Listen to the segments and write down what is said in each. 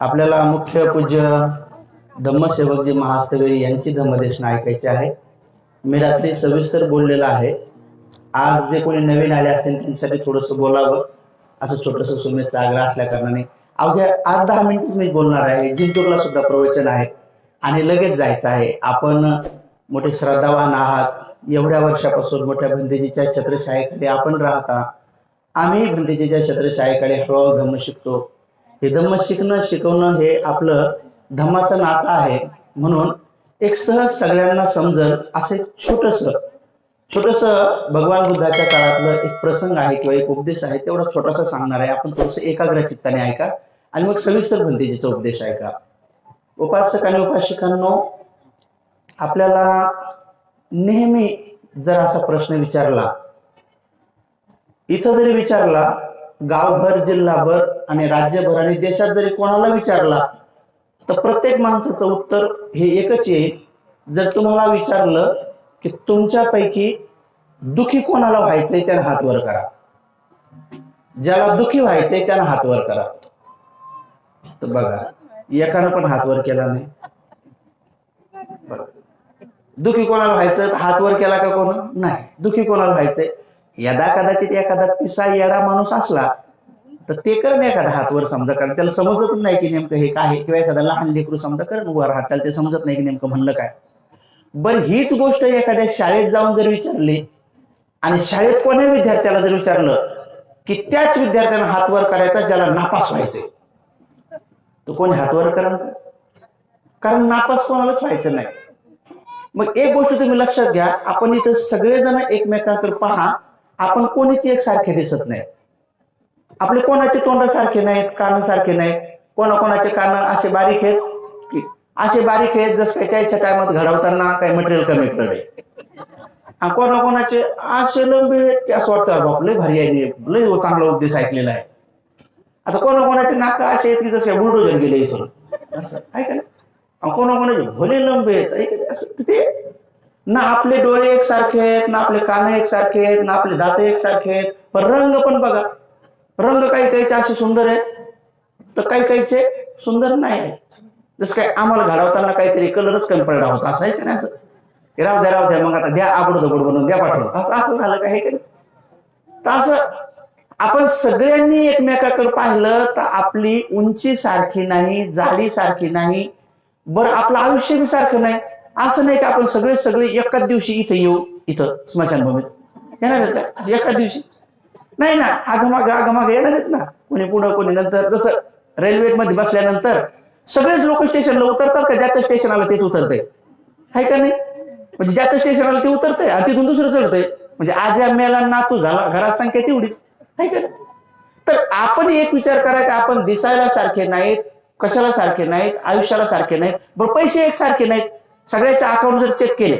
आपल्याला मुख्य पूज्य धम्मसेवकजी महास्तवेरी यांची धम्मदेशना ऐकायची आहे. मी रात्री सविस्तर बोललेलं आहे. आज जे कोणी नवीन आले असतील त्यांच्यासाठी थोडंसं बोलावं. असं छोटंसं सुमेचा आग्रह असल्या कारणाने अवघ्या आठ दहा मिनिट मी बोलणार आहे. जिंतूरला सुद्धा प्रवचन आहे. आणि लगेच जायचं आहे. आपण मोठे श्रद्धावान आहात. एवढ्या वर्षापासून मोठ्या बंदेजीच्या छत्रशाहीकडे आपण राहता आम्ही बंदेजीच्या छत्रशाहीकडे हळूहळू धम्म शिकतो. हे धम्म शिकणं शिकवणं हे आपलं धम्माचं नातं आहे. म्हणून एक सहज सगळ्यांना समजल असं एक छोटस छोटस भगवान बुद्धाच्या काळातलं एक प्रसंग आहे किंवा एक उपदेश आहे तेवढा छोटासा सांगणार आहे. आपण थोडस एकाग्र चित्ताने ऐका आणि मग सविस्तर भंतेजीचा उपदेश ऐका. उपासक आणि उपासिकांनो आपल्याला नेहमी जर असा प्रश्न विचारला इथं जरी विचारला गावभर जिल्हाभर आणि राज्यभर आणि देशात जरी कोणाला विचारला तर प्रत्येक माणसाचं उत्तर हे एकच येईल जर तुम्हाला विचारलं की तुमच्यापैकी दुखी कोणाला व्हायचंय त्यानं हात वर करा. ज्याला दुखी व्हायचंय त्यानं हात वर करा. तर बघा एकानं पण हात वर केला नाही. दुखी कोणाला व्हायचं हात वर केला का कोण? नाही. दुखी कोणाला व्हायचंय? यदा कदाचित एखादा पिसा येडा माणूस असला तर ते करण एखादा हात वर समजा कारण त्याला समजतच नाही की नेमकं हे काय किंवा एखादा लहान लेकरू समजा करण उभं राहत त्याला ते समजत नाही की नेमकं म्हणलं काय. बरं हीच गोष्ट एखाद्या शाळेत जाऊन जर विचारली आणि शाळेत कोणी विद्यार्थ्याला जर विचारलं की त्याच विद्यार्थ्यानं हात वर करायचा ज्याला नापास व्हायचंय तो कोणी हात वर करा कारण नापास कोणालाच व्हायचं नाही. मग एक गोष्ट तुम्ही लक्षात घ्या आपण इथं सगळेजण एकमेकांकडे पहा आपण कोणीच एक सारखे दिसत नाही. आपले कोणाचे तोंड सारखे नाहीत कान सारखे नाहीत कोणाकोणाचे कान असे बारीक आहेत की असे बारीक आहेत जसं काही त्याच्या टायमात घडवताना काही मटेरियल कमी पडले कोणाकोणाचे असे लंबे आहेत की असं वाटतं बाप लय भारी आहे लय हो, चांगला उपदेश ऐकलेला आहे. आता कोणाकोणाचे नाका असे आहेत की जसं काय बुलडोजर गेले इथून. असं ऐका ना कोणा कोणाकोणाचे भले लंबे आहेत ऐका असं ते ना आपले डोळे एकसारखे आहेत ना आपले कान एकसारखे आहेत ना आपले दात एकसारखे आहेत. पण रंग पण बघा. रंग काही काहीचे असे सुंदर आहेत तर काही काहीचे सुंदर नाही आहेत. जसं काय आम्हाला घडवताना काहीतरी कलरच कमी पडला होता असं आहे का नाही? असं. राहू द्या राहू द्या मग आता द्या आबड दबड बनवून द्या पाठवून. असं असं झालं का हे का नाही? तर असं आपण सगळ्यांनी एकमेकाकडे पाहिलं तर आपली उंची सारखी नाही जाडी सारखी नाही बरं आपलं आयुष्य बी सारखं नाही. असं नाही का आपण सगळे सगळे एकाच दिवशी इथं येऊ इथं स्मशानभूमीत. येणार आहेत का? म्हणजे एकाच दिवशी? नाही ना आगमाग आगमाग येणार आहेत ना. कोणी पुढं कोणी नंतर. जसं रेल्वे मध्ये बसल्यानंतर सगळेच लोक स्टेशनला उतरतात का? ज्याचं स्टेशन आलं तेच उतरते आहे का नाही? म्हणजे ज्याचं स्टेशन आलं ते उतरतंय आणि तिथून दुसरं चढतंय. म्हणजे आज या मेला नातू झाला घरात संख्या तेवढीच. नाही का तर आपण एक विचार करा की आपण दिसायला सारखे नाहीत कशाला सारखे नाहीत आयुष्याला सारखे नाहीत बरं पैसे एक सारखे नाहीत. सगळ्याचे अकाउंट जर चेक केले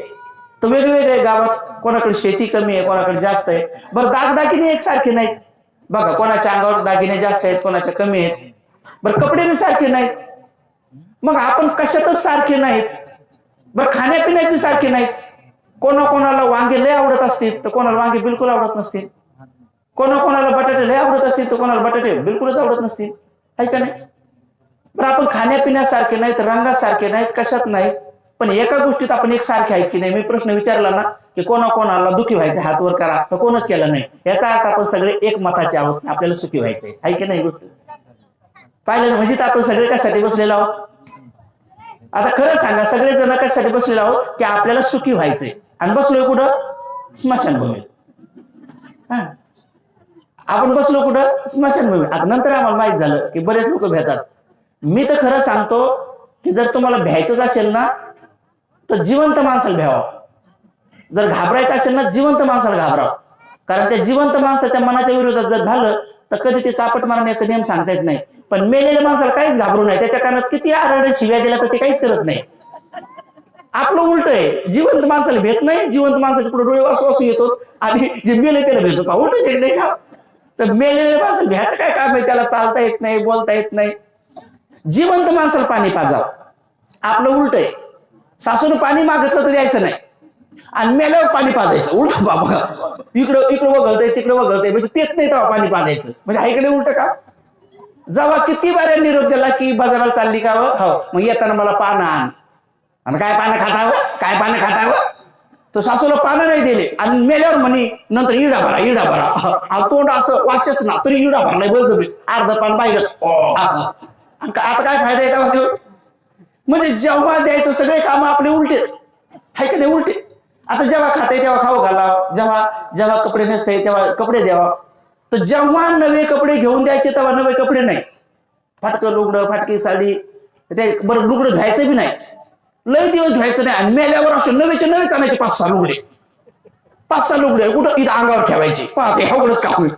तर वेगवेगळे गावात कोणाकडे शेती कमी आहे कोणाकडे जास्त आहे. बरं दागदागिने एकसारखे नाहीत. बघा कोणाच्या अंगावर दागिने जास्त आहेत कोणाच्या कमी आहेत. बरं कपडे बी सारखे नाहीत. मग आपण कशातच सारखे नाहीत. बरं खाण्यापिण्यात बी सारखे नाहीत. कोणा कोणाला वांगे लय आवडत असतील तर कोणाला वांगे बिलकुल आवडत नसतील. कोणा कोणाला बटाटे लय आवडत असतील तर कोणाला बटाटे बिलकुलच आवडत नसतील. आहे का नाही? बरं आपण खाण्यापिण्यासारखे नाहीत रंगासारखे नाहीत कशात नाहीत. पण एका गोष्टीत आपण एक सारखे आहेत की नाही? मी प्रश्न विचारला ना की कोणा कोणाला दुखी व्हायचे हात वर करा. तर कोणच केलं नाही. याचा अर्थ आपण सगळे एक मताचे आहोत की आपल्याला सुखी व्हायचंय. आहे की नाही गोष्ट? पाहिलं म्हणजे आपण सगळे कशासाठी बसलेलो आहोत? आता खरं सांगा सगळे जण कशासाठी बसलेलो आहोत? की आपल्याला सुखी व्हायचंय. आणि बसलोय कुठं? स्मशानभूमीत. हा. आपण बसलो कुठं? स्मशानभूमी आता नंतर आम्हाला माहीत झालं की बरेच लोक भेटतात. मी तर खरं सांगतो की जर तुम्हाला भ्यायचंच असेल ना तर जिवंत माणसाला भ्यावं. जर घाबरायचं असेल ना जिवंत माणसाला घाबरावं. कारण त्या जिवंत माणसाच्या मनाच्या विरोधात जर झालं तर कधी ते चापट मारण्याचा नियम सांगता येत नाही. पण मेलेल्या माणसाला काहीच घाबरू नाही त्याच्या कानात किती आरड शिव्या दिला तर ते काहीच करत नाही. आपलं उलट आहे. जिवंत माणसाला भेट नाही. जिवंत माणसाचे पुढे डोळे वासू वासू येतो. आणि जे मेले त्याला भेटतो. उलटच आहे नाही का? तर मेलेले माणसं भ्याचं काय काम आहे? त्याला चालता येत नाही बोलता येत नाही. जिवंत माणसाला पाणी पाजावं. आपलं उलट आहे. सासून पाणी मागितलं तर द्यायचं नाही. आणि मेल्यावर पाणी पाजायचं. उलट बाबा. इकडं इकडं वगळतंय तिकडं वगळतंय. म्हणजे पेत नाही तेव्हा पाणी पाजायचं. म्हणजे आईकडे उलट का? जेव्हा किती बाऱ्या निरोप दिला की बाजाराला चालली का व? हो. मग येताना मला पानं आण. आणि काय पानं खातावं? काय पानं खातावं? तो सासूला पानं नाही दिले. आणि मेल्यावर म्हणे नंतर इडा भरा इडा भरा. हा, तोंड असं वाशच ना तरी इडा नाही बोल अर्ध पान पाहिजेच. का- आता काय फायदा येतात म्हणजे जेव्हा द्यायचं सगळे काम आपले उलटेच. हाय का नाही उलटे? आता जेव्हा खाते तेव्हा खाऊ घाला. जेव्हा जेव्हा कपडे नसते तेव्हा कपडे द्यावा. तर जेव्हा नवे कपडे घेऊन द्यायचे तेव्हा नवे कपडे नाही. फाटकं लुगडं फाटकी साडी ते बरं लुगडं घ्यायचं बी नाही. लय दिवस घ्यायचं नाही आणि मेल्यावर असे नवेचे नवेच आणायचे पाच सहा लुगडे. पाच सहा लुगडे कुठं? इथं अंगावर ठेवायचे. पाहते अवघडच काम होईल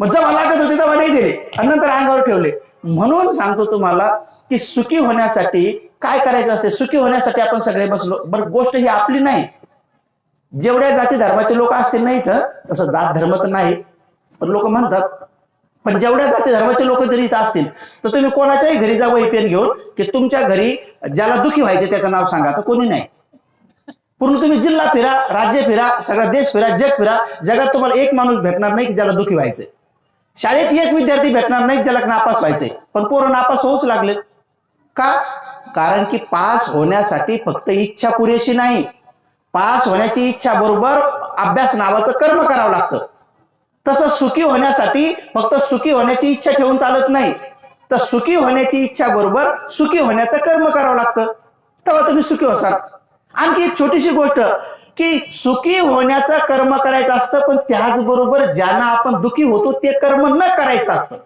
मग जेव्हा लागत होते तेव्हा नाही दिले. आणि नंतर अंगावर ठेवले. म्हणून सांगतो तुम्हाला की सुखी होण्यासाठी काय करायचं असते? सुखी होण्यासाठी आपण सगळे बसलो. बरं गोष्ट ही आपली नाही. जेवढ्या जाती धर्माचे लोक असतील ना इथं तसं जात धर्म तर नाही. पण लोक म्हणतात पण जेवढ्या जाती धर्माचे लोक जरी इथं असतील तर तुम्ही कोणाच्याही घरी जा वही घेऊन की तुमच्या घरी ज्याला दुखी व्हायचे त्याचं नाव सांगा. तर कोणी नाही. पूर्ण तुम्ही जिल्हा फिरा राज्य फिरा सगळा देश फिरा जग फिरा जगात तुम्हाला एक माणूस भेटणार नाही की ज्याला दुखी व्हायचंय. शाळेत एक विद्यार्थी भेटणार नाही ज्याला नापास व्हायचंय. पण पोरं नापास होऊच लागले का? कारण की पास होण्यासाठी फक्त इच्छा पुरेशी नाही. पास होण्याची इच्छा बरोबर अभ्यास नावाचं कर्म करावं लागतं. तसं सुखी होण्यासाठी फक्त सुखी होण्याची इच्छा ठेवून चालत नाही. तर सुखी होण्याची इच्छा बरोबर सुखी होण्याचं कर्म करावं लागतं. तेव्हा तुम्ही सुखी होसाल आणखी एक छोटीशी गोष्ट की सुखी होण्याचं कर्म करायचं असतं पण त्याचबरोबर ज्यांना आपण दुखी होतो ते कर्म न करायचं असतं.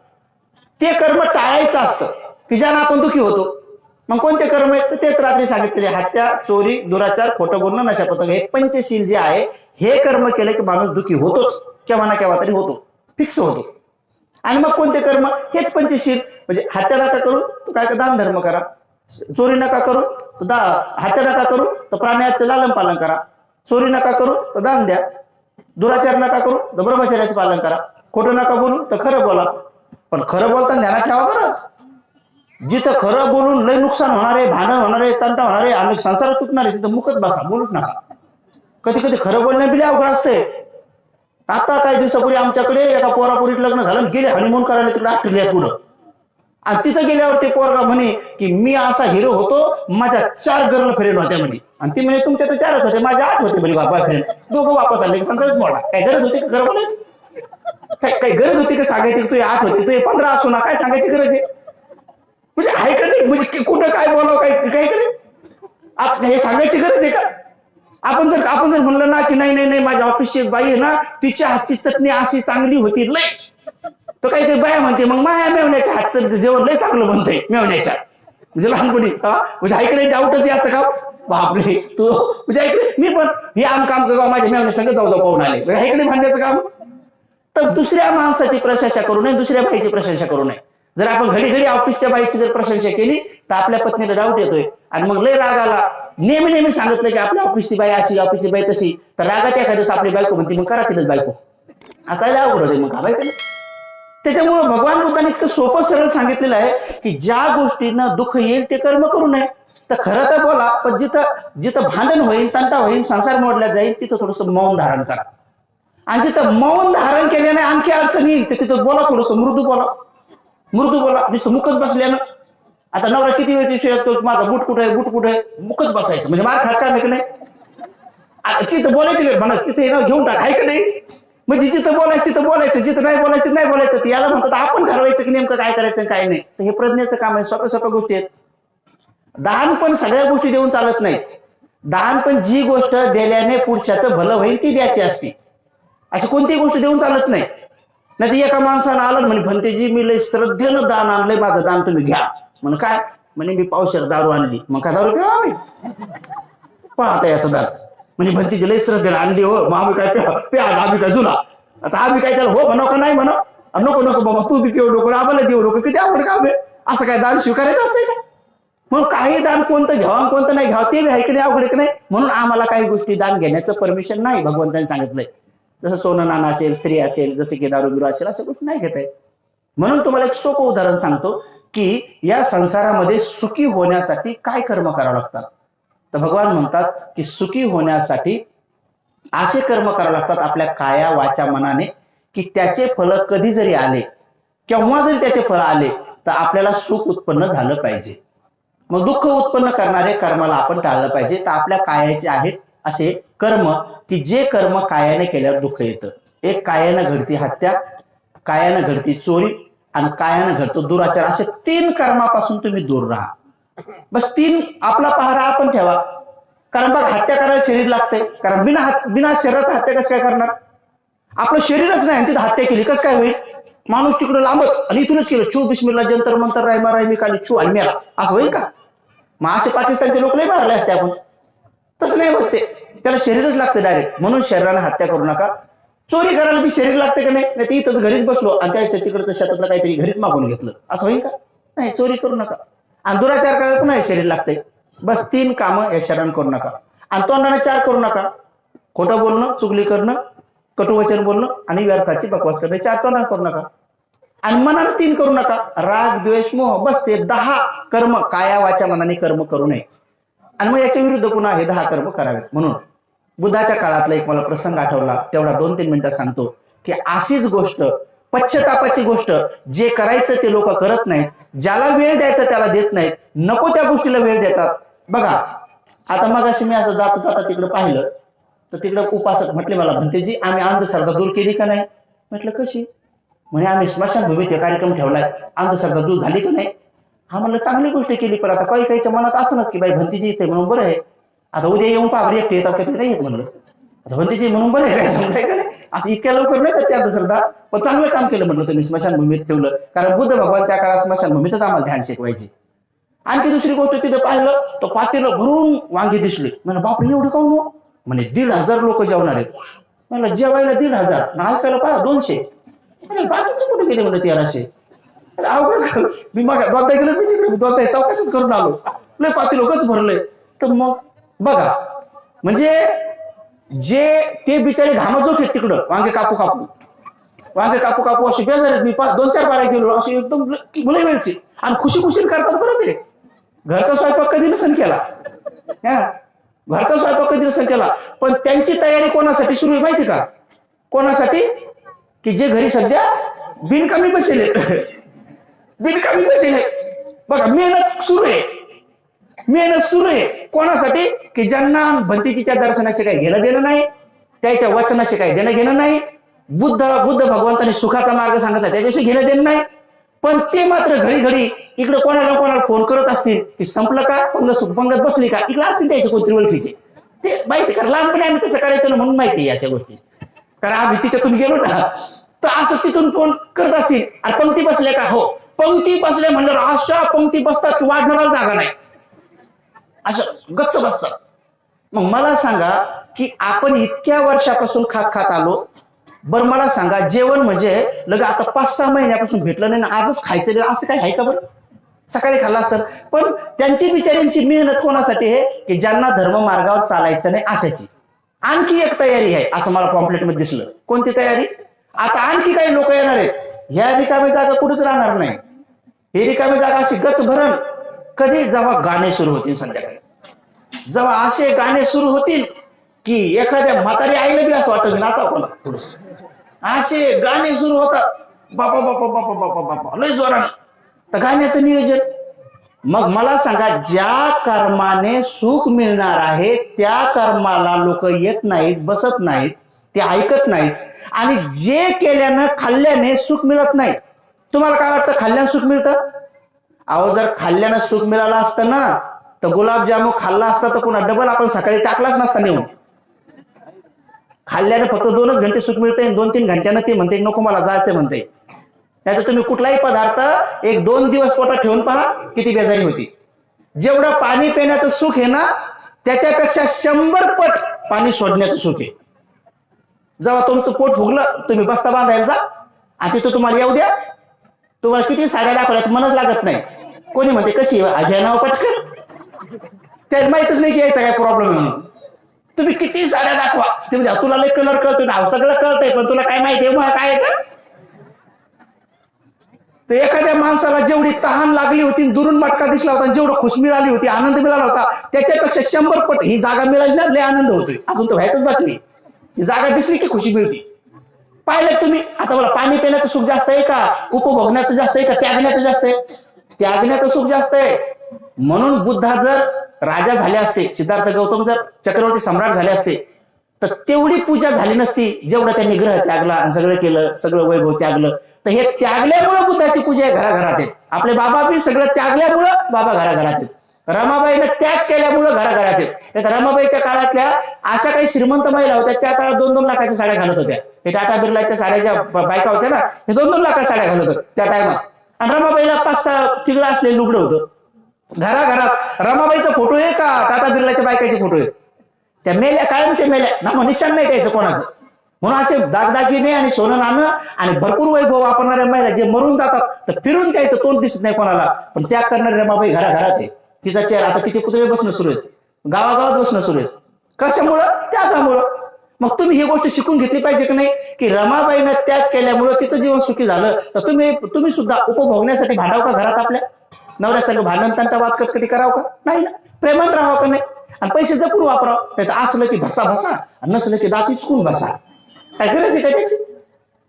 ते कर्म टाळायचं असतं की ज्यांना आपण दुखी होतो. मग कोणते कर्म आहेत? तर तेच रात्री सांगितलेले हत्या चोरी दुराचार खोटं बोलणं नशा पतंग हे पंचशील जे आहे हे कर्म केलं की माणूस दुखी होतोच. केव्हा ना केव्हा तरी होतो. फिक्स होतो. आणि मग कोणते कर्म? हेच पंचशील. म्हणजे हत्या नका करू तर काय दान धर्म करा. चोरी नका करू तर दा हत्या नका करू तर प्राण्याचं लालन पालन करा. चोरी नका करू तर दान द्या. दुराचार नका करू तर ब्रह्मचर्याचं पालन करा. खोटं नका बोलू तर खरं बोला. पण खरं बोलता ध्यानात ठेवा बरं. जिथं खरं बोलून लय नुकसान होणार आहे भांडण होणार आहे तंटा होणार आहे आणि संसार तुटणार आहे तिथं मुखच बसा बोलूच नका. कधी कधी खरं बोलण्या बिले अवघड असते आता काही दिवसापूर्वी आमच्याकडे एका पोरापुरीत लग्न झालं गेले हनीमून करायला तिकडे ऑस्ट्रेलियात पुढं. आणि तिथं गेल्यावर ते पोरगा म्हणे की मी असा हिरो होतो माझ्या चार गर्ल फ्रेंड होत्या म्हणे. आणि ती म्हणे तुमच्या तर चारच होते माझ्या आठ होते म्हणे बॉयफ्रेंड दोघं वापस आले की संसारच मोडा काय गरज होती का गरज बोलायची काय काय गरज होती का सांगायची? तू आठ होती तू पंधरा असो ना काय सांगायची गरज आहे? म्हणजे आहे का नाही? म्हणजे की कुठं काय बोलावं काय काय करे आप- हे सांगायची गरज आहे का? आपण जर आपण जर म्हणलं ना की नाही नाही नाही माझ्या ऑफिसची एक बाई आहे ना तिच्या हातची चटणी अशी चांगली होती लय. तर काही ते बाया म्हणते मग माया मेवण्याच्या हातचं जेवण लय चांगलं म्हणतंय मेवण्याच्या. म्हणजे लहानपणी हा? म्हणजे ऐकडे डाऊटच याचं का बापरे तू म्हणजे ऐकडे मी पण हे आम काम कर माझ्या मेवण्या सगळं जाऊ जाऊ पाहून आले. म्हणजे ऐकडे भांडण्याचं काम? तर दुसऱ्या माणसाची प्रशंसा करू नये दुसऱ्या बाईची प्रशंसा करू नये. जर आपण घडी घडी ऑफिसच्या बाईची जर प्रशंसा केली तर आपल्या पत्नीला डाऊट येतोय. आणि मग लय राग आला. नेहमी नेहमी सांगितलं की आपल्या ऑफिसची बाई अशी ऑफिसची बाई तशी. तर रागात एखाद्या दिवस आपली बायको म्हणते मग करा तिथंच बायको. असायला अवघड होते मग हा बायको त्याच्यामुळे भगवान बुद्धाने इतकं सोपं सरळ सांगितलेलं आहे की ज्या गोष्टीनं दुःख येईल ते कर्म करू नये. तर खरं तर बोला पण जिथं जिथं भांडण होईल तंटा होईल संसार मोडला जाईल तिथं थोडस मौन धारण करा. आणि जिथं मौन धारण केल्याने आणखी अडचण येईल तर तिथं बोला थोडस मृदू बोला. मृदू बोला नुसतं मुकच बसल्यानं आता नवरा किती वेळ विषय माझा बूट कुठे आहे? बूट कुठे आहे? मुकच बसायचं. म्हणजे मार खास काय नाही. तिथं बोलायचं म्हणा तिथे ना घेऊन टाक. आहे का नाही? म्हणजे जिथं बोलायचं तिथं बोलायचं. जिथं नाही बोलायचं तिथं नाही बोलायचं. याला म्हणतात आपण ठरवायचं की नेमकं काय करायचं काय नाही. तर हे प्रज्ञेचं काम आहे. सोप्या सोप्या गोष्टी आहेत. दान पण सगळ्या गोष्टी देऊन चालत नाही. दान पण जी गोष्ट दिल्याने पुढच्याचं भलं होईल ती द्यायची असते. अशी कोणतीही गोष्ट देऊन चालत नाही. नाही तर एका माणसानं आलं म्हणे भंतेजी मी लय श्रद्धेनं दान आणलंय माझं दान तुम्ही घ्या. म्हण काय? म्हणे मी पावशेर दारू आणली. मग काय दारू पिवा आम्ही? पाहता याचं दान. म्हणजे भंतेजी लय श्रद्धेनं आणली हो. मग आम्ही काय पिवा प्या आम्ही काय जुना. आता आम्ही काय त्याला हो म्हणा का नाही म्हणा? नको नको बाबा तू बी पिऊ नको आम्हाला देऊ नको किती आवड का असं काय दान स्वीकारायचं असतंय का? मग काही दान कोणतं घ्यावं आणि कोणतं नाही घ्यावं ते बी आहे की नाही की नाही? म्हणून आम्हाला काही गोष्टी दान घेण्याचं परमिशन नाही भगवंतांनी सांगितलंय. जसं सोनं नाणं असेल स्त्री असेल जसे की दारू बिरू असेल अशा गोष्टी नाही घेत आहे म्हणून तुम्हाला एक सोपं उदाहरण सांगतो की या संसारामध्ये सुखी होण्यासाठी काय कर्म करावं लागतात? तर भगवान म्हणतात की सुखी होण्यासाठी असे कर्म करावे लागतात आपल्या काया वाचा मनाने की त्याचे फळ कधी जरी आले केव्हा जरी त्याचे फळ आले तर आपल्याला सुख उत्पन्न झालं पाहिजे. मग दुःख उत्पन्न करणारे कर्माला आपण टाळलं पाहिजे. तर आपल्या कायाचे आहेत असे कर्म की जे कर्म कायाने केल्यावर दुःख येतं. एक कायानं घडती हत्या कायानं घडती चोरी आणि कायानं घडतो दुराचार. असे तीन कर्मापासून तुम्ही दूर राहा. बस तीन आपला पहारा आपण ठेवा. कारण बघ हत्या करायला शरीर लागतंय. कारण बिना बिना शरीराचं हत्या कसं काय करणार? आपलं शरीरच नाही आणि तिथं हत्या केली कसं काय होईल? माणूस तिकडं लांबच आणि इथूनच केलं छू बिस्मिल्ला जंतर मंतर राय माराय मी काली छू आणि मेला असं होईल का? मग असे पाकिस्तानचे लोक नाही मारले असते आपण. तसं नाही होत ते त्याला शरीरच लागतं डायरेक्ट म्हणून शरीराला हत्या करू नका. चोरी करायला बी शरीर लागते का नाही? नाही ते इथं घरीच बसलो आणि त्याच्या तिकडचं शेतातलं काहीतरी घरीच मागून घेतलं. असं होईल का? नाही चोरी करू नका. आणि दुराचार करायला पुन्हा शरीर लागतंय. बस तीन कामं या शरीरानं करू नका. आणि तोंडाने चार करू नका. खोटं बोलणं चुगली करणं कटुवचन बोलणं आणि व्यर्थाची बकवास करणं. चार तोंडाने करू नका. आणि मनानं तीन करू नका. राग द्वेष मोह बस हे दहा कर्म काया वाच्या मनाने कर्म करू नये. आणि मग याच्या विरुद्ध पुन्हा हे दहा कर्म करावेत. म्हणून बुद्धाच्या काळातला एक मला प्रसंग आठवला. तेवढा दोन तीन मिनिटं सांगतो की अशीच गोष्ट पश्चतापाची गोष्ट जे करायचं ते लोक करत नाहीत. ज्याला वेळ द्यायचा त्याला देत नाहीत. नको त्या गोष्टीला वेळ देतात. बघा आता मग अशी मी असं जात जाता तिकडे पाहिलं तर तिकडं उपासक म्हटले मला म्हणतेजी आम्ही अंधश्रद्धा दूर केली का नाही? म्हटलं कशी? म्हणे आम्ही स्मशानभूमीत कार्यक्रम ठेवलाय. अंधश्रद्धा दूर झाली का नाही? हा म्हणलं चांगली गोष्ट केली पण आता काही काहीच्या मनात असंच की बाई भंतीजी येते म्हणून बरं आहे. आता उद्या येऊन पहा एकटे येतात का ते नाही येत म्हणलं. आता भंतीजी म्हणून बरं आहे काय समजाय का नाही असं इतक्या लवकर नाही तर त्या अंधश्रद्धा पण चांगलं काम केलं म्हणलं तुम्ही स्मशानभूमीत ठेवलं. कारण बुद्ध भगवान त्या काळात स्मशानभूमीतच आम्हाला ध्यान शिकवायचे. आणखी दुसरी गोष्ट तिथं पाहिलं तर पातेलं भरून वांगे दिसले. म्हणलं बापरे एवढे काऊन हो? म्हणे दीड हजार लोक जेवणार आहेत. म्हणलं जेवायला दीड हजार. ऐकायला पाहा दोनशे. बाकीचे कुठे गेले म्हणलं तेराशे? अवघडच झालं. मी मग दोनदा गेलो मी तिकडे दोनदा चौकशीच करून आलो. लय पाती लोकच भरले. तर मग बघा म्हणजे जे ते बिचारे घामाजोग आहेत तिकडं वांगे कापू कापू. वांगे कापू कापू असे बेजार आहेत. मी पाच दोन चार बारा गेलो असे एकदम मुले वेळचे. आणि खुशी खुशीने करतात बरं ते. घरचा स्वयंपाक कधी नसेल केला. हा? घरचा स्वयंपाक कधी नसेल केला. पण त्यांची तयारी कोणासाठी सुरू आहे माहिती का? कोणासाठी? की जे घरी सध्या बिनकामी बसेल. बिनकामी बसेल बघा मेहनत सुरू आहे. मेहनत सुरू आहे. कोणासाठी? की ज्यांना भंतीजीच्या दर्शनाशी काही घेणं देणं नाही त्याच्या वचनाशी काही देणं घेणं नाही बुद्ध बुद्ध भगवंताने सुखाचा मार्ग सांगितला त्याच्याशी घेणं देणं नाही. पण ते मात्र घडी घडी इकडे कोणाला कोणाला फोन करत असतील की संपलं का? पंगत पंगत बसली का? इकडे असतील त्याचे कोणतरी ओळखीचे. ते माहिती कारण लहानपणी आम्ही तसं करायचं ना म्हणून माहिती आहे अशा गोष्टी. कारण आम्ही तिच्यातून गेलो ना तर असं तिथून फोन करत असतील अरे पंक्ती बसल्या का? हो. पंक्ती बसले म्हणलं अशा पंक्ती बसतात की वाढणारा जागा नाही. असं गच्च बसतात. मग मला सांगा की आपण इतक्या वर्षापासून खात खात आलो. बरं मला सांगा जेवण म्हणजे लगे आता पाच सहा महिन्यापासून भेटलं नाही ना आजच खायचं असं काय आहे का बरं? सकाळी खाल्ला असेल. पण त्यांची बिचाऱ्यांची मेहनत कोणासाठी आहे? की ज्यांना धर्म मार्गावर चालायचं नाही अशाची. आणखी एक तयारी आहे असं मला पॉम्पलेटमध्ये दिसलं. कोणती तयारी? आता आणखी काही लोक येणार आहेत. ह्या रिकामी जागा कुठेच राहणार नाही. ही रिकामी जागा अशी गच भरण कधी? जेव्हा गाणे सुरू होतील संध्याकाळी. जेव्हा असे गाणे सुरू होतील की एखाद्या म्हातारी आईला बी असं वाटत नाचा बोला कोणा थोडस असे गाणे सुरू होतात. बापा बापा बापा बापा बापा लय जोरानं. तर गाण्याचं नियोजन. मग मला सांगा ज्या कर्माने सुख मिळणार आहे त्या कर्माला लोक येत नाहीत बसत नाहीत ते ऐकत नाहीत. आणि जे केल्यानं खाल्ल्याने सुख मिळत नाही तुम्हाला काय वाटतं खाल्ल्यानं सुख मिळतं? अहो जर खाल्ल्यानं सुख मिळालं असतं ना तर गुलाबजामू खाल्ला असता तर पुन्हा डबल आपण सकाळी टाकलाच नसता नेऊन. खाल्ल्यानं फक्त दोनच घंटे सुख मिळते दोन तीन घंट्यानं ते म्हणते नको मला जायचं म्हणते नाही तर तुम्ही कुठलाही पदार्थ एक दोन दिवस पोटात ठेवून पहा किती बेजारी होती. जेवढं पाणी पिण्याचं सुख आहे ना त्याच्यापेक्षा शंभर पट पाणी सोडण्याचं सुख आहे. जेव्हा तुमचं पोट फुगलं तुम्ही बस्ता बांधायला जा. आणि तिथं तुम्हाला येऊ द्या. तुम्हाला किती साड्या दाखवल्यात मनच लागत नाही. कोणी म्हणते कशी घ्या नाव पटकन. त्याला माहितच नाही की यायचा काय प्रॉब्लेम आहे म्हणून. तुम्ही किती साड्या दाखवा. ते म्हणजे तुला लय कलर कळतोय ना. सगळं कळतंय पण तुला काय माहितीये मग काय येतं तर? एखाद्या माणसाला जेवढी तहान लागली होती दुरून मटका दिसला होता जेवढं खुश मिळाली होती आनंद मिळाला होता त्याच्यापेक्षा शंभर पट ही जागा मिळाली ना लय आनंद होतोय. अजून तो व्हायचंच बाकी जागा दिसली की खुशी मिळते. पाहिलं तुम्ही आता मला पाणी पिण्याचं सुख जास्त आहे का? उपभोगण्याचं जास्त आहे का? त्यागण्याचं जास्त आहे. त्यागण्याचं सुख जास्त आहे. म्हणून बुद्धा जर राजा झाले असते सिद्धार्थ गौतम जर चक्रवर्ती सम्राट झाले असते तर तेवढी पूजा झाली नसती जेवढं त्यांनी ग्रह त्यागला आणि सगळं केलं सगळं वैभव त्यागलं तर हे त्यागल्यामुळं बुद्धाची पूजा घराघरात आहे आपले बाबा बी सगळं त्यागल्यामुळं बाबा घराघरात आहेत. रमाबाईनं त्याग केल्यामुळं घराघरात आहेत तर रमाबाईच्या काळातल्या अशा काही श्रीमंत महिला होत्या त्या काळात दोन दोन लाखाच्या साड्या घालत होत्या. हे टाटा बिर्लाच्या साड्या ज्या बायका होत्या ना हे दोन दोन लाखाच्या साड्या घालत होत्या त्या टायमात. आणि रमाबाईला पाच सहा तिघडं असलेलं लुगडं होतं. घराघरात रमाबाईचा फोटो आहे का? टाटा बिर्लाच्या बायकाचे फोटो आहे त्या मेल्या कायमच्या मेल्या. ना मग निशाण नाही द्यायचं कोणाचं. म्हणून असे दागदागिने आणि सोनं नाणं आणि भरपूर वैभव वापरणाऱ्या महिला जे मरून जातात तर फिरून द्यायचं तोंड दिसत नाही कोणाला. पण त्याग करणारे रमाबाई घराघरात आहे. तिचा चेहरा आता तिचे पुतळे बसणं सुरू आहेत. गावागावात बसणं सुरू आहेत. कशामुळं? त्यागामुळं. मग तुम्ही ही गोष्ट शिकून घेतली पाहिजे की नाही? की रमाबाईनं त्याग केल्यामुळं तिचं जीवन सुखी झालं तर तुम्ही तुम्ही सुद्धा उपभोगण्यासाठी भांडाव का घरात आपल्या? नवऱ्या संग भांडण तंटा वाद कटकटी करावं का? नाही ना. प्रेमान राहावं का नाही? आणि पैसे जपून वापरावं. नाही तर असलं की भसा भसा आणि नसलं की दाती चुकून बसा. काय गरज आहे का त्याची?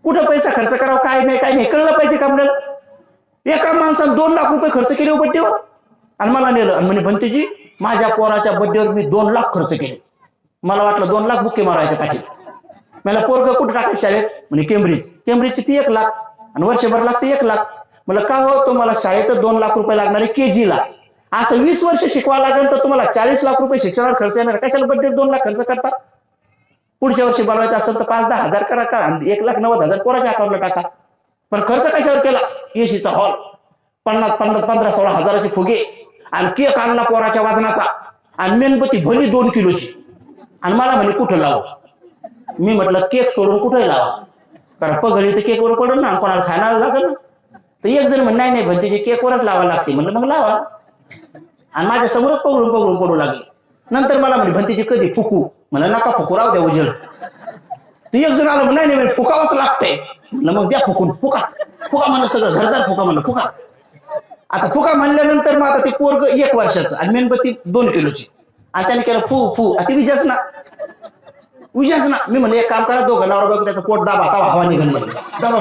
कुठं पैसा खर्च करावा काय नाही काय नाही. कळलं पाहिजे का आपल्याला? एका माणसानं दोन लाख रुपये खर्च केले बड्डेवर आणि मला नेलं आणि म्हणे भंतीजी माझ्या पोराच्या बड्डेवर मी दोन लाख खर्च केले. मला वाटलं दोन लाख बुके मारायचे पाठी. मला पोरग कुठे टाकायचं शाळेत? म्हणजे केम्ब्रिज केम्ब्रिजची फी एक लाख. आणि वर्षभर लागते एक लाख. मला का हो तुम्हाला शाळेत दोन लाख रुपये लागणारे के ला असं वीस वर्ष शिकवा लागेल तर तुम्हाला चाळीस लाख रुपये शिक्षणावर खर्च येणार. कशाला बड्डे दोन लाख खर्च करता? पुढच्या वर्षी बनवायचं असेल तर पाच दहा हजार करा करा. आणि एक लाख नव्वद हजार पोराच्या अकाउंटला टाका. पण खर्च कशावर केला? एसीचा हॉल पन्नास पन्नास पंधरा सोळा हजाराचे फुगे. आणि केक आणला पोराच्या वजनाचा. आणि मेणबत्ती भली दोन किलोची. आणि मला म्हणे कुठं लावू? मी म्हटलं केक सोडून कुठे लावा? कारण पगळी तर केकवर पडल ना कोणाला खायला लागेल ना. तर एक जण म्हण नाही नाही भंतीचे केकवरच लावा लागते. म्हणलं मग लावा. आणि माझ्या समोरच पगळून पगळून पडू लागले. नंतर मला म्हणे भंतीचे कधी फुकू? म्हणलं नका फुकू राहू द्या उजेड. ते एक जण आलं नाही नाही फुकावंच लागतंय. म्हणलं मग द्या फुकून फुका. फुका म्हणलं सगळं घरदार फुका म्हणलं फुका. आता फुका म्हणल्यानंतर मग आता ते पोरग एक वर्षाचं आणि मेणबत्ती दोन किलोची. आणि त्याने केलं फू फू. आता ती विजाच ना. विजाच ना. मी म्हणलं एक काम करा दोघं नवरा बायको त्याचं पोट दाबा आता हवा निघन म्हणलं. दाबा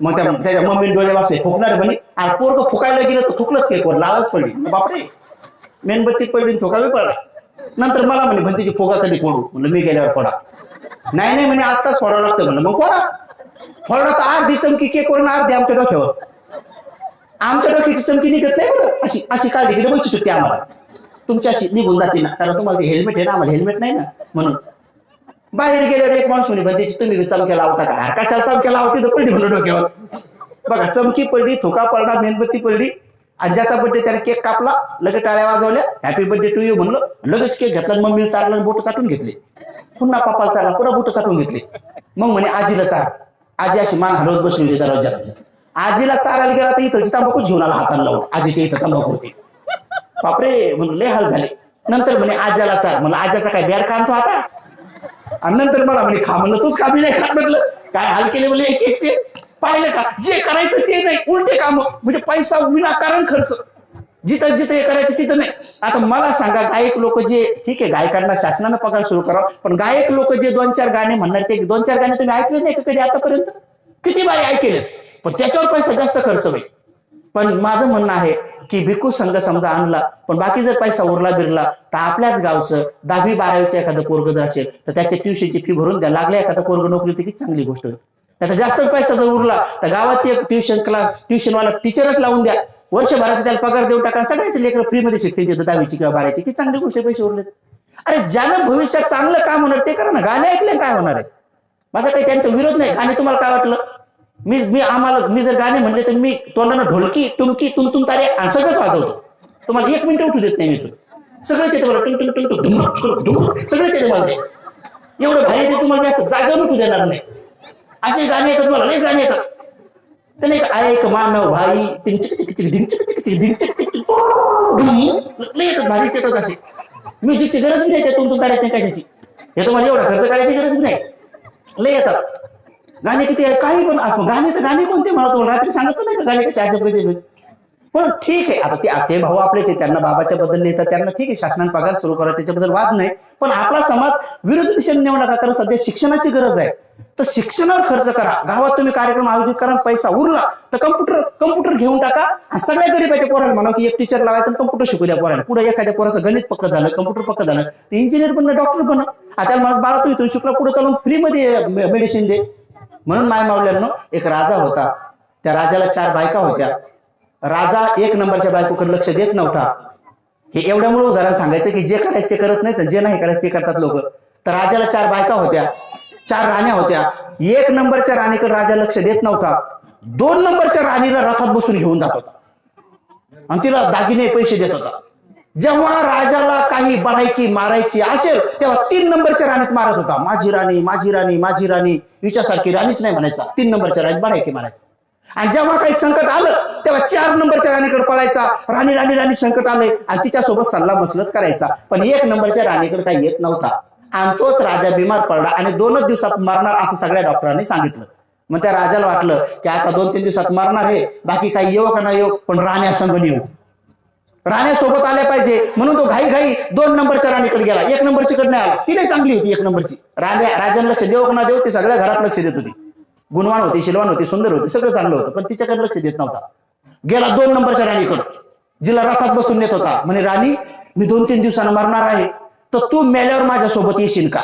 मग त्या त्याच्या मम्मी डोळे वाचले फुकणार म्हणे आणि पोरग फुकायला गेलं तर थुकलंच केकवर लालच पडली. बापरे. मेणबत्ती पडली थुकावी पडला. नंतर मला म्हणे भंतीची फुगा कधी फोडू? म्हणलं मी गेल्यावर फोडा. नाही नाही म्हणे आत्ताच फोडावं लागतं. म्हणलं मग फोडा. फोडला तर अर्धी चमकी केकवर आणि अर्धी आमच्या डोक्यावर. आमच्या डोक्याची चमकी निघत नाही बरं. अशी अशी काळजी घेऊन डबल चिटकते आम्हाला. तुमची अशी निघून जाते ना. कारण तुम्हाला ते हेल्मेट आहे ना आम्हाला हेल्मेट नाही ना. म्हणून. बाहेर गेल्यावर एक माणूस म्हणे भरतीची तुम्ही चमक्या लावता का? अरे कशाला चमक्या लावते? तर पडली म्हणून डोक्यावर. बघा चमकी पडली थोका पडला मेणबत्ती पडली. आज्याचा बर्थडे त्याने केक कापला लगेच टाळ्या वाजवल्या. हॅपी बर्थडे टू यू म्हणलं. लगेच केक घेतला आणि मम्मीला बोट चाटून घेतले. पुन्हा पापाला चारला पुन्हा बोट चाटून घेतले. मग म्हणे आजीला चार. आजी अशी मान हलवत बसली होती दरवाज्यात. आजीला चारायला गेला तर इथं तंबाखूच घेऊन आला हाताला लावून. आजीच्या इथं तंबाखू होते. बापरे म्हणून लय हाल झाले. नंतर म्हणे आज्याला चार. म्हणलं आज्याचा काय बॅड खाणतो आता? आणि नंतर मला म्हणे खा. म्हणलं तूच कामी नाही खात. म्हटलं काय हाल केले म्हणले एक एकचे? पाहिलं का? जे करायचं ते नाही उलटे काम. म्हणजे पैसा विनाकारण खर्च. जिथं जिथं हे करायचं तिथं नाही. आता मला सांगा गायक लोक जे ठीक आहे गायकांना शासनानं पगार सुरू करावा पण गायक लोक जे दोन चार गाणे म्हणणार ते दोन चार गाणे तुम्ही ऐकले नाही का कधी आतापर्यंत? किती बारी ऐकले पण त्याच्यावर पैसा जास्त खर्च होईल. पण माझं म्हणणं आहे की भिक्खू संघ समजा आणला पण बाकी जर पैसा उरला बिरला तर आपल्याच गावचं दहावी बारावीचं एखादं पोरग जर असेल तर त्याच्या ट्युशनची फी भरून द्या. लागल्या एखादं पोरग नोकरी तर किती चांगली गोष्ट. होईल आता जास्तच पैसा जर उरला तर गावात एक ट्युशन क्लास ट्युशनवाला टीचरच लावून द्या. वर्षभराचा त्याला पगार देऊन टाका. सगळ्याच लेकर फ्रीमध्ये शिकते तिथं दहावीची किंवा बारावीची. की चांगली गोष्ट आहे, पैसे उरले अरे ज्यानं भविष्यात चांगलं काम होणार ते करा ना. गाणे ऐकले काय होणार आहे? माझा काही त्यांचा विरोध नाही. आणि तुम्हाला काय वाटलं? मी मी आम्हाला मी जर गाणे म्हणले तर मी तोंडानं ढोलकी टुमकी तुमतुम तारे आणि सगळंच वाजवतो. तुम्हाला एक मिनिट उठू देत नाही मी तू सगळंच येते मला टुंग टुंग टुंग टुंग सगळेच येते सगळंच मला एवढं भारी येते तुम्हाला मी असं जागा उठू देणार नाही. असे गाणे येतात मला लय गाणे येतात. त्याने एक ऐक मानव भाई टिंग चिक टिक टिक ढिंग चिक टिक लय येतात भारी येतात असे. म्युझिकची गरज नाही त्या तुमतुम तारे नाही कशाची. हे तुम्हाला एवढा खर्च करायची गरज नाही. लय येतात. गाणे किती काही पण असं. गाणे तर गाणे कोणते म्हणतो रात्री सांगितलं नाही का गाणे कसे अजब पण ठीक आहे. आता ते ते भाऊ आपलेच आहे त्यांना बाबाच्या बद्दल लिहितात त्यांना ठीक आहे. शासनाने पगार सुरू करा. त्याच्याबद्दल वाद नाही. पण आपला समाज विरोधी दिशेने नेऊ नका. कारण सध्या शिक्षणाची गरज आहे. तर शिक्षणावर खर्च करा. गावात तुम्ही कार्यक्रम आयोजित करा. पैसा उरला तर कम्प्युटर कम्प्युटर घेऊन टाका. सगळ्या सगळ्या गरीबाच्या पोराला म्हणा की एक टीचर लावायचं कम्प्युटर शिकू द्या पोराला पुढे एखाद्या पोराचं गणित पक्क झालं कम्प्युटर पक्क झालं ते इंजिनियर बनणं डॉक्टर बनणं. आता त्याला म्हणत बाळा तू इथून शिकला पुढे चालून फ्रीमध्ये मेडिसिन दे. म्हणून माय मावल्यांनो एक राजा होता. त्या राजाला चार बायका होत्या. राजा एक नंबरच्या बायकोकडे लक्ष देत नव्हता. हे एवढ्यामुळे उदाहरण सांगायचं की जे करायचं ते करत नाही तर जे नाही करायचं ते करतात लोक. तर राजाला चार बायका होत्या. चार राण्या होत्या. एक नंबरच्या राणीकडे राजा लक्ष देत नव्हता. दोन नंबरच्या राणीला रथात बसून घेऊन जात होता. आणि तिला दागिने पैसे देत होता. जेव्हा राजाला काही बढायची मारायची असेल तेव्हा तीन नंबरच्या राणीत मारत होता. माझी राणी माझी राणी माझी राणी. हिच्यासारखी राणीच नाही म्हणायचा. तीन नंबरच्या राणीत बढायकी मारायचा आणि जेव्हा काही संकट आलं तेव्हा चार नंबरच्या राणीकडे पळायचा. राणी राणी राणी संकट आले आणि तिच्यासोबत सल्ला मसलत करायचा. पण एक नंबरच्या राणीकडे काही येत नव्हता. आणि तोच राजा बिमार पडला आणि दोनच दिवसात मरणार असं सगळ्या डॉक्टरांनी सांगितलं. मग त्या राजाला वाटलं की आता दोन तीन दिवसात मरणार हे बाकी काही येऊ का नाही येऊ पण राण्या संघ येऊ राण्यासोबत आल्या पाहिजे. म्हणून तो घाई घाई दोन नंबरच्या राणीकडे गेला. एक नंबरची कडे आला. ती नाही चांगली होती एक नंबरची. राण्या राजाने लक्ष देऊ ना देऊ ते सगळ्या घरात लक्ष देत होती. गुणवान होती शिलवान होती सुंदर होती सगळं चांगलं होतं पण तिच्याकडे लक्ष देत नव्हता. गेला दोन नंबरच्या राणीकडं. जिला रथात बसून नेत होता. म्हणे राणी मी दोन तीन दिवसानं मरणार आहे. तर तू मेल्यावर माझ्यासोबत येशील का?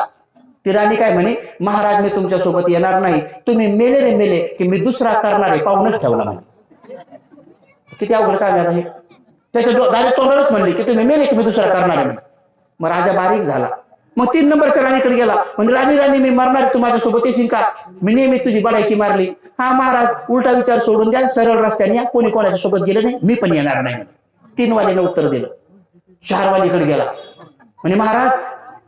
ती राणी काय म्हणे महाराज मी तुमच्यासोबत येणार नाही. तुम्ही मेले रे मेले की मी दुसरा करणार आहे पाहूनच ठेवला म्हणे. किती अवघड काय आहे त्याच्या डायरेक्ट तोंडावरच म्हणले की तुम्ही मेले की मी दुसरा करणार आहे मग राजा बारीक झाला. मग तीन नंबरच्या राणीकडे गेला. म्हणजे राणी राणी मी मरणार तू माझ्यासोबत येशील का? मी नेहमी तुझी बडायकी मारली. हा महाराज उलटा विचार सोडून द्या. सरळ रस्त्याने या. कोणी कोणाच्या सोबत गेले नाही. मी पण येणार नाही. तीन वालीनं उत्तर दिलं. चार वालीकडे गेला. म्हणजे महाराज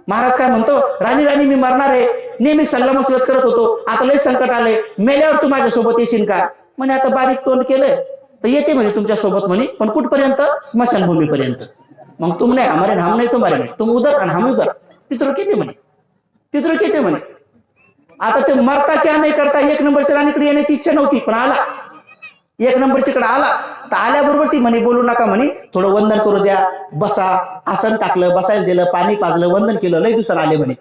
महाराज काय म्हणतो? राणी राणी मी मरणार आहे. नेहमी सल्ला मसलत करत होतो. आता लय संकट आलंय. मेल्यावर तू माझ्यासोबत येशील का? म्हणे आता बारीक तोंड केलंय. तर येते म्हणे तुमच्यासोबत म्हणे पण कुठपर्यंत? स्मशानभूमीपर्यंत. मग तुम नाही हमारे हम नाही तुम्हारे नाही तुम उधर आणि हम उधर तिथं किती म्हणे? तिथं किती म्हणे? आता ते मरता क्या नाही करता एक नंबरच्या राणीकडे येण्याची इच्छा नव्हती पण आला. एक नंबरच्याकडे आला. तर आल्याबरोबर ती म्हणे बोलू नका म्हणे थोडं वंदन करू द्या बसा. आसन टाकलं बसायला दिलं पाणी पाजलं वंदन केलं लय दिवसाला आले म्हणे.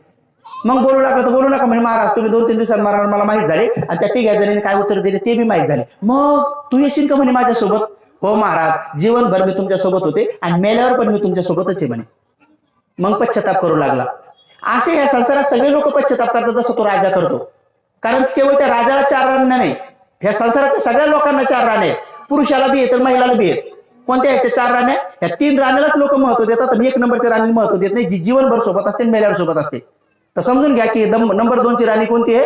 मग बोलू लागलं तर बोलू नका म्हणे महाराज तुम्ही दोन तीन दिवसात मारणार मला माहीत झाले. आणि त्या तिघ्या जणीने काय उत्तर दिले ते बी माहीत झाले. मग तू येशील का म्हणे माझ्यासोबत? हो महाराज जीवनभर मी तुमच्यासोबत होते आणि मेल्यावर पण मी तुमच्यासोबतच आहे म्हणे. मग पश्चाताप करू लागला. असे या संसारात सगळे लोक पश्चाताप करतात जसं तो राजा करतो. कारण केवळ त्या राजाला चार रान नाही ह्या संसारात सगळ्या लोकांना चार राण्या आहेत. पुरुषाला बी आहेत तर महिलाला बी आहेत. कोणत्या आहेत त्या चार राण्या? या तीन राण्यालाच लोक महत्त्व देतात आणि एक नंबरच्या राणीला महत्त्व देत नाही जी जीवनभर सोबत असते मेल्यावर सोबत असते. तर समजून घ्या की नंबर दोनची राणी कोणती आहे?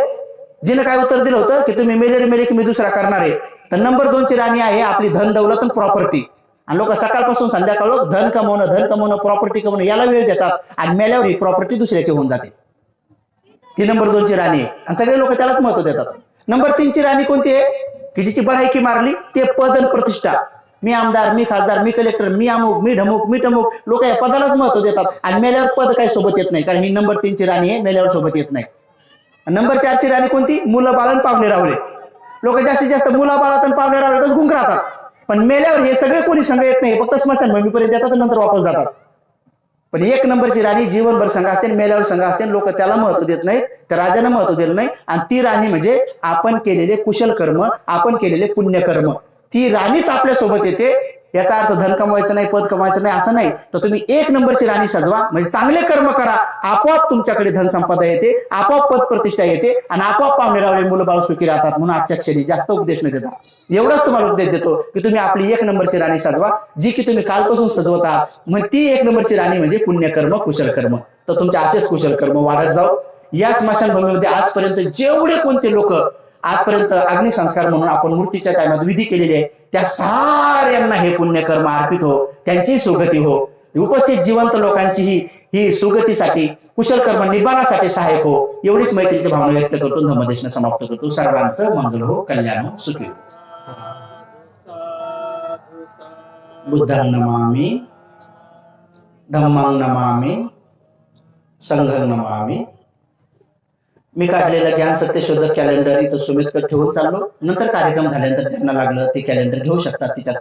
जिने काय उत्तर दिलं होतं की तुम्ही मेले रे मेले की मी दुसरा करणार आहे. तर नंबर दोनची राणी आहे आपली धन दौलत आणि प्रॉपर्टी आणि लोक सकाळपासून संध्याकाळ लोक धन कमवणं धन कमवणं प्रॉपर्टी कमवणं याला वेळ देतात. आणि मेल्यावर ही प्रॉपर्टी दुसऱ्याची होऊन जाते. ही नंबर दोनची राणी आहे. आणि सगळे लोक त्यालाच महत्त्व देतात. नंबर तीनची राणी कोणती आहे? की जिची बढाईकी मारली? ते पद आणि प्रतिष्ठा. मी आमदार मी खासदार मी कलेक्टर मी अमुक मी ढमुक मी टमुक लोक या पदालाच महत्त्व देतात. आणि मेल्यावर पद काही सोबत येत नाही कारण ही नंबर तीनची राणी आहे मेल्यावर सोबत येत नाही. नंबर चारची राणी कोणती? मुलं बाळन पाहुणे रावले लोक जास्तीत जास्त मुला बाळात आणि पाहुणे तर गुंग राहतात. पण मेल्यावर हे सगळे कोणी संघ येत नाही फक्त स्मशानभूमीपर्यंत येतात नंतर वापस जातात. पण एक नंबरची राणी जीवनभर संघ असते मेल्यावर संघ असते लोक त्याला महत्त्व देत नाहीत त्या राजाला महत्त्व दिलं नाही आणि ती राणी म्हणजे आपण केलेले कुशल कर्म आपण केलेले पुण्यकर्म. ती राणीच आपल्यासोबत येते. याचा अर्थ धन कमवायचं नाही पद कमवायचं नाही असं नाही. तर तुम्ही एक नंबरची राणी सजवा. म्हणजे चांगले कर्म करा. आपोआप तुमच्याकडे धन संपदा येते. आपोआप पद प्रतिष्ठा येते. आणि आपोआप पाहुणे रावले मुलं बाळ सुखी राहतात म्हणून आजच्या क्षणी जास्त उपदेश न देता. एवढाच तुम्हाला उपदेश देतो की तुम्ही आपली एक नंबरची राणी सजवा जी की तुम्ही कालपासून सजवत आहात. मग ती एक नंबरची राणी म्हणजे पुण्यकर्म कुशल कर्म. तर तुमचे असेच कुशल कर्म वाढत जाऊ. या स्मशानभूमीमध्ये आजपर्यंत जेवढे कोणते लोक आजपर्यंत अग्निसंस्कार म्हणून आपण मूर्तीच्या टायमात विधी केलेली आहे. त्या साऱ्यांना हे पुण्यकर्म अर्पित हो. त्यांची सुगती हो. उपस्थित जिवंत लोकांची ही ही सुगतीसाठी कुशल कर्म निबाणासाठी सहाय्यक हो. एवढीच मैत्रीची भावना व्यक्त करतो धर्मदेशने समाप्त करतो. सर्वांचं मंगल हो कल्याण हो, सुखी हो. बुद्धां नमामि धम्मं नमामि संघर्ष नमामि मी काढलेलं ज्ञान सत्यशोधक कॅलेंडर इथं सुमितकडे ठेवून चाललो. नंतर कार्यक्रम झाल्यानंतर ज्यांना लागलं ते कॅलेंडर घेऊ शकतात तिच्यात.